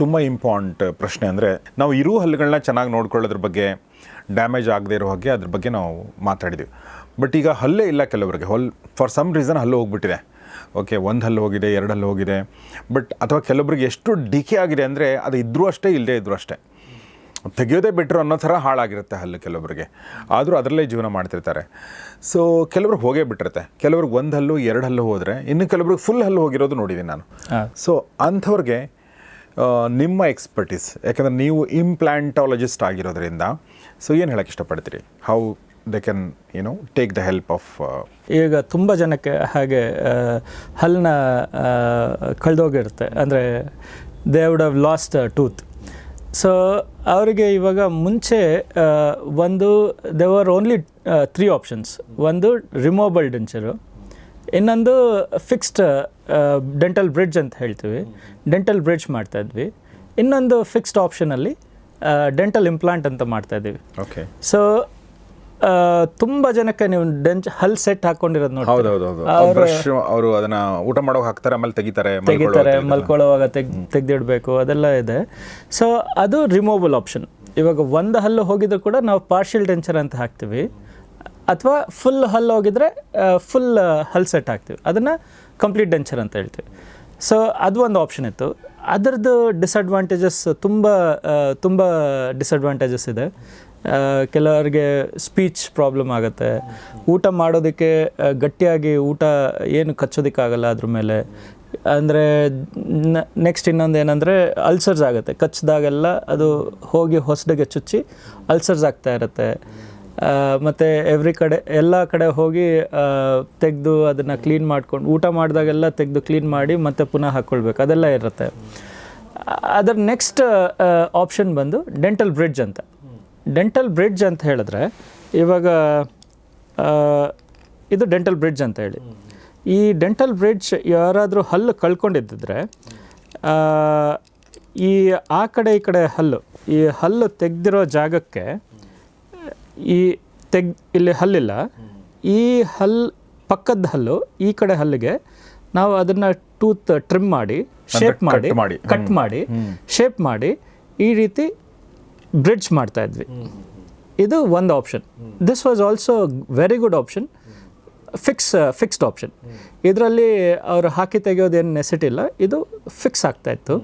ತುಂಬ ಇಂಪಾರ್ಟೆಂಟ್ ಪ್ರಶ್ನೆ ಅಂದರೆ ನಾವು ಇರೋ ಹಲ್ಲುಗಳನ್ನ ಚೆನ್ನಾಗಿ ನೋಡ್ಕೊಳ್ಳೋದ್ರ ಬಗ್ಗೆ ಡ್ಯಾಮೇಜ್ ಆಗದೆ ಇರೋ ಹಾಗೆ ಅದ್ರ ಬಗ್ಗೆ ನಾವು ಮಾತಾಡಿದ್ವಿ. ಬಟ್ ಈಗ ಹಲ್ಲೇ ಇಲ್ಲ ಕೆಲವರಿಗೆ. ಹೊಲ್ ಫಾರ್ ಸಮ್ ರೀಸನ್ ಹಲ್ಲು ಹೋಗ್ಬಿಟ್ಟಿದೆ. ಓಕೆ ಒಂದು ಹಲ್ಲು ಹೋಗಿದೆ ಎರಡು ಹಲ್ಲು ಹೋಗಿದೆ. ಬಟ್ ಅಥವಾ ಕೆಲವೊಬ್ರಿಗೆ ಎಷ್ಟು ಡಿಕೆ ಆಗಿದೆ ಅಂದರೆ ಅದು ಇದ್ದರೂ ಅಷ್ಟೇ ಇಲ್ಲದೇ ಇದ್ದರೂ ಅಷ್ಟೇ. ತೆಗೆಯೋದೇ ಬೆಟ್ರು ಅನ್ನೋ ಥರ ಹಾಳಾಗಿರುತ್ತೆ ಹಲ್ಲು ಕೆಲವರಿಗೆ. ಆದರೂ ಅದರಲ್ಲೇ ಜೀವನ ಮಾಡ್ತಿರ್ತಾರೆ. ಸೊ ಕೆಲವ್ರಿಗೆ ಹೋಗೇ ಬಿಟ್ಟಿರುತ್ತೆ. ಕೆಲವ್ರಿಗೆ ಒಂದು ಹಲ್ಲು ಎರಡು ಹಲ್ಲು ಹೋದರೆ ಇನ್ನು ಕೆಲವ್ರಿಗೆ ಫುಲ್ ಹಲ್ಲು ಹೋಗಿರೋದು ನೋಡಿದ್ದೀನಿ ನಾನು. ಸೊ ಅಂಥವ್ರಿಗೆ ನಿಮ್ಮ ಎಕ್ಸ್ಪರ್ಟೀಸ್ ಯಾಕಂದರೆ ನೀವು ಇಂಪ್ಲಾಂಟಾಲಜಿಸ್ಟ್ ಆಗಿರೋದ್ರಿಂದ ಸೊ ಏನು ಹೇಳಕ್ಕೆ ಇಷ್ಟಪಡ್ತೀರಿ? How they can you know take the help of ಈಗ ತುಂಬ ಜನಕ್ಕೆ ಹಾಗೆ ಹಲ್ಲನ್ನ ಕಳೆದೋಗಿರುತ್ತೆ. ಅಂದರೆ they would have lost tooth so ಅವರಿಗೆ ಇವಾಗ ಮುಂಚೆ ಒಂದು they were only three options ಒಂದು ರಿಮೂವಬಲ್ ಡೆಂಚರು ಇನ್ನೊಂದು ಫಿಕ್ಸ್ಡ್ ಡೆಂಟಲ್ ಬ್ರಿಡ್ಜ್ ಅಂತ ಹೇಳ್ತೀವಿ. ಡೆಂಟಲ್ ಬ್ರಿಡ್ಜ್ ಮಾಡ್ತಾ ಇದ್ವಿ. ಇನ್ನೊಂದು ಫಿಕ್ಸ್ಡ್ ಆಪ್ಷನಲ್ಲಿ ಡೆಂಟಲ್ ಇಂಪ್ಲಾಂಟ್ ಅಂತ ಮಾಡ್ತಾ ಇದ್ದೀವಿ ಓಕೆ ಸೊ ತುಂಬ ಜನಕ್ಕೆ ನೀವು ಡೆಂಚ್ ಹಲ್ ಸೆಟ್ ಹಾಕೊಂಡಿರೋದು ನೋಡಿ ಹೌದು ಹೌದು ಹೌದು ಬ್ರಷ್ ಅವರು ಅದನ್ನ ಊಟ ಮಾಡೋಕೆ ಹಾಕ್ತಾರೆ ಆಮೇಲೆ ತೆಗಿತಾರೆ ತೆಗಿತಾರೆ. ಮಲ್ಕೊಳ್ಳೋವಾಗ ತೆಗ್ ತೆಗೆದಿಡಬೇಕು ಅದೆಲ್ಲ ಇದೆ. ಸೊ ಅದು ರಿಮೂವಬಲ್ ಆಪ್ಷನ್ ಇವಾಗ ಒಂದು ಹಲ್ಲು ಹೋಗಿದ್ರು ಕೂಡ ನಾವು ಪಾರ್ಷಿಯಲ್ ಡೆಂಚರ್ ಅಂತ ಹಾಕ್ತೀವಿ. ಅಥವಾ ಫುಲ್ ಹಲ್ ಹೋಗಿದ್ರೆ ಫುಲ್ ಹಲ್ ಸೆಟ್ ಹಾಕ್ತೀವಿ. ಅದನ್ನು ಕಂಪ್ಲೀಟ್ ಡೆಂಚರ್ ಅಂತ ಹೇಳ್ತೀವಿ. ಸೊ ಅದು ಒಂದು ಆಪ್ಷನ್ ಇತ್ತು. ಅದರದ್ದು ಡಿಸ್ಅಡ್ವಾಂಟೇಜಸ್ ತುಂಬ ತುಂಬ ಡಿಸ್ಅಡ್ವಾಂಟೇಜಸ್ ಇದೆ. ಕೆಲವರಿಗೆ ಸ್ಪೀಚ್ ಪ್ರಾಬ್ಲಮ್ ಆಗುತ್ತೆ. ಊಟ ಮಾಡೋದಕ್ಕೆ ಗಟ್ಟಿಯಾಗಿ ಊಟ ಏನು ಕಚ್ಚೋದಕ್ಕಾಗಲ್ಲ ಅದ್ರ ಮೇಲೆ. ಅಂದರೆ ನೆಕ್ಸ್ಟ್ ಇನ್ನೊಂದು ಏನಂದರೆ ಅಲ್ಸರ್ಸ್ ಆಗುತ್ತೆ. ಕಚ್ಚಿದಾಗೆಲ್ಲ ಅದು ಹೋಗಿ ಹೊಸಡಿಗೆ ಚುಚ್ಚಿ ಅಲ್ಸರ್ಸ್ ಆಗ್ತಾ ಇರುತ್ತೆ. ಮತ್ತು ಎವ್ರಿ ಕಡೆ, ಎಲ್ಲ ಕಡೆ ಹೋಗಿ ತೆಗೆದು ಅದನ್ನು ಕ್ಲೀನ್ ಮಾಡ್ಕೊಂಡು, ಊಟ ಮಾಡಿದಾಗೆಲ್ಲ ತೆಗೆದು ಕ್ಲೀನ್ ಮಾಡಿ ಮತ್ತೆ ಪುನಃ ಹಾಕ್ಕೊಳ್ಬೇಕು ಅದೆಲ್ಲ ಇರುತ್ತೆ. ಅದರ ನೆಕ್ಸ್ಟ್ ಆಪ್ಷನ್ ಬಂದು ಡೆಂಟಲ್ ಬ್ರಿಡ್ಜ್ ಅಂತ. ಡೆಂಟಲ್ ಬ್ರಿಡ್ಜ್ ಅಂತ ಹೇಳಿದ್ರೆ, ಇವಾಗ ಇದು ಡೆಂಟಲ್ ಬ್ರಿಡ್ಜ್ ಅಂತ ಹೇಳಿ. ಈ ಡೆಂಟಲ್ ಬ್ರಿಡ್ಜ್ ಯಾರಾದರೂ ಹಲ್ಲು ಕಳ್ಕೊಂಡಿದ್ದಿದ್ರೆ ಈ ಆ ಕಡೆ ಈ ಕಡೆ ಹಲ್ಲು, ಈ ಹಲ್ಲು ತೆಗೆದಿರೋ ಜಾಗಕ್ಕೆ ಈ ತೆಗ್ ಇಲ್ಲಿ ಹಲ್ಲಿಲ್ಲ. ಈ ಹಲ್ ಪಕ್ಕದ ಹಲ್ಲು ಈ ಕಡೆ ಹಲ್ಲಿಗೆ ನಾವು ಅದನ್ನು ಟೂತ್ ಟ್ರಿಮ್ ಮಾಡಿ ಶೇಪ್ ಮಾಡಿ ಮಾಡಿ. ಕಟ್ ಮಾಡಿ ಶೇಪ್ ಮಾಡಿ ಈ ರೀತಿ ಬ್ರಿಡ್ಜ್ ಮಾಡ್ತಾ ಇದ್ವಿ. ಇದು ಒಂದು option. This was also very good option fix fixed option ಇದರಲ್ಲಿ ಅವರು ಹಾಕಿ ತೆಗೆಯೋದೇನು ನೆಸಿಟಿಲ್ಲ ಇದು ಫಿಕ್ಸ್ ಆಗ್ತಾ ಇತ್ತು.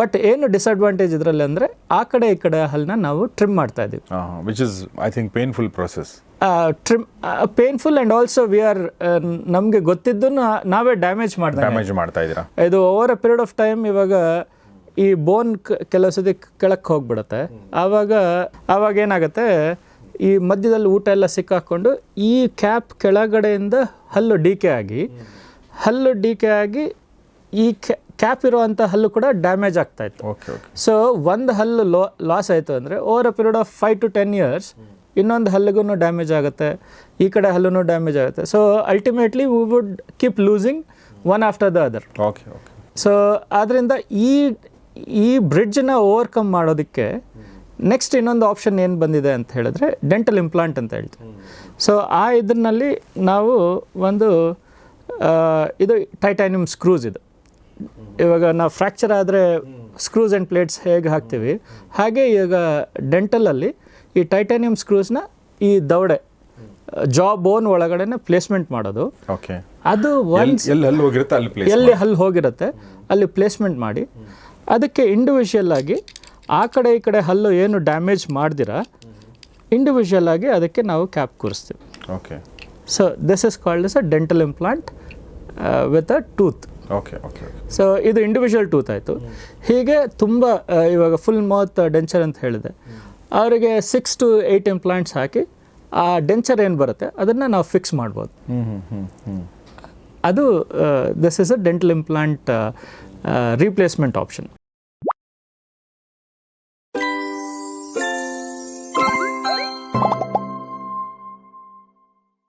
ಬಟ್ ಏನು ಡಿಸ್ಅಡ್ವಾಂಟೇಜ್ ಇದರಲ್ಲಿ ಅಂದರೆ ಆ ಕಡೆ ಈ ಕಡೆ ಹಲ್ಲನ್ನ ನಾವು ಟ್ರಿಮ್ ಮಾಡ್ತಾ ಇದೀವಿ which is I think painful process trim painful and also we are ನಮಗೆ ಗೊತ್ತಿದ್ದು ನಾವೇ ಡ್ಯಾಮೇಜ್ ಮಾಡ್ದಂಗೆ ಡ್ಯಾಮೇಜ್ ಮಾಡ್ತಾ ಇದ್ದೀರಾ? ಇದು over a period of time ಇವಾಗ ಈ ಬೋನ್ ಕೆಲವು ಸತಿ ಕೆಳಕ್ಕೆ ಹೋಗ್ಬಿಡುತ್ತೆ. ಆವಾಗ ಆವಾಗ ಏನಾಗುತ್ತೆ ಈ ಮಧ್ಯದಲ್ಲಿ ಊಟ ಎಲ್ಲ ಸಿಕ್ಕಾಕೊಂಡು ಈ ಕ್ಯಾಪ್ ಕೆಳಗಡೆಯಿಂದ ಹಲ್ಲು ಡಿಕೆ ಆಗಿ ಹಲ್ಲು ಡಿಕೆ ಆಗಿ ಈ ಕ್ಯಾಪ್ ಇರುವಂಥ ಹಲ್ಲು ಕೂಡ ಡ್ಯಾಮೇಜ್ ಆಗ್ತಾ ಇತ್ತು. ಓಕೆ ಓಕೆ ಸೊ ಒಂದು ಹಲ್ಲು ಲೋ ಲಾಸ್ ಆಯಿತು ಅಂದರೆ over a period of five to ten years ಇನ್ನೊಂದು ಹಲ್ಲಿಗೂ ಡ್ಯಾಮೇಜ್ ಆಗುತ್ತೆ ಈ ಕಡೆ ಹಲ್ಲೂ ಡ್ಯಾಮೇಜ್ ಆಗುತ್ತೆ. So ultimately we would keep losing one after the other okay okay so ಆದ್ದರಿಂದ ಈ ಈ ಬ್ರಿಡ್ಜನ್ನ ಓವರ್ಕಮ್ ಮಾಡೋದಕ್ಕೆ ನೆಕ್ಸ್ಟ್ ಇನ್ನೊಂದು ಆಪ್ಷನ್ ಏನು ಬಂದಿದೆ ಅಂತ ಹೇಳಿದ್ರೆ ಡೆಂಟಲ್ ಇಂಪ್ಲಾಂಟ್ ಅಂತ ಹೇಳ್ತೀವಿ. ಸೊ ಆ ಇದರಲ್ಲಿ ನಾವು ಒಂದು ಇದು ಟೈಟಾನಿಯಂ ಸ್ಕ್ರೂಸ್ ಇದು. ಇವಾಗ ನಾವು ಫ್ರ್ಯಾಕ್ಚರ್ ಆದರೆ ಸ್ಕ್ರೂಸ್ ಆ್ಯಂಡ್ ಪ್ಲೇಟ್ಸ್ ಹೇಗೆ ಹಾಕ್ತೀವಿ? ಹಾಗೆ ಈಗ ಡೆಂಟಲಲ್ಲಿ ಈ ಟೈಟಾನಿಯಂ ಸ್ಕ್ರೂಸ್ನ ಈ ದವಡೆ ಜಾ ಬೋನ್ ಒಳಗಡೆನೆ ಪ್ಲೇಸ್ಮೆಂಟ್ ಮಾಡೋದು. ಓಕೆ. ಅದು ಒನ್ಸ್ ಎಲ್ಲಿ ಹಲ್ಲು ಹೋಗಿರುತ್ತೆ ಅಲ್ಲಿ ಪ್ಲೇಸ್ ಎಲ್ಲಿ ಹಲ್ಲು ಹೋಗಿರುತ್ತೆ ಅಲ್ಲಿ ಪ್ಲೇಸ್ಮೆಂಟ್ ಮಾಡಿ. ಅದಕ್ಕೆ ಇಂಡಿವಿಜುವಲ್ ಆಗಿ ಆ ಕಡೆ ಈ ಕಡೆ ಹಲ್ಲು ಏನು ಡ್ಯಾಮೇಜ್ ಮಾಡ್ದಿರ ಇಂಡಿವಿಜುವಲ್ ಆಗಿ ಅದಕ್ಕೆ ನಾವು cap ಕೂರಿಸ್ತೀವಿ. Okay. So this is called is a dental implant with a tooth okay okay so ಇದು ಇಂಡಿವಿಜುವಲ್ ಟೂತ್ ಆಯಿತು. ಹೀಗೆ ತುಂಬ ಆ, ಇವಾಗ ಫುಲ್ ಮೌತ್ ಡೆಂಚರ್ ಅಂತ ಹೇಳಿದೆ. ಅವರಿಗೆ ಸಿಕ್ಸ್ ಟು ಏಯ್ಟ್ ಇಂಪ್ಲಾಂಟ್ಸ್ ಹಾಕಿ ಆ ಡೆಂಚರ್ ಏನು ಬರುತ್ತೆ ಅದನ್ನು ನಾವು ಫಿಕ್ಸ್ ಮಾಡ್ಬೋದು. ಅದು this is a dental implant replacement option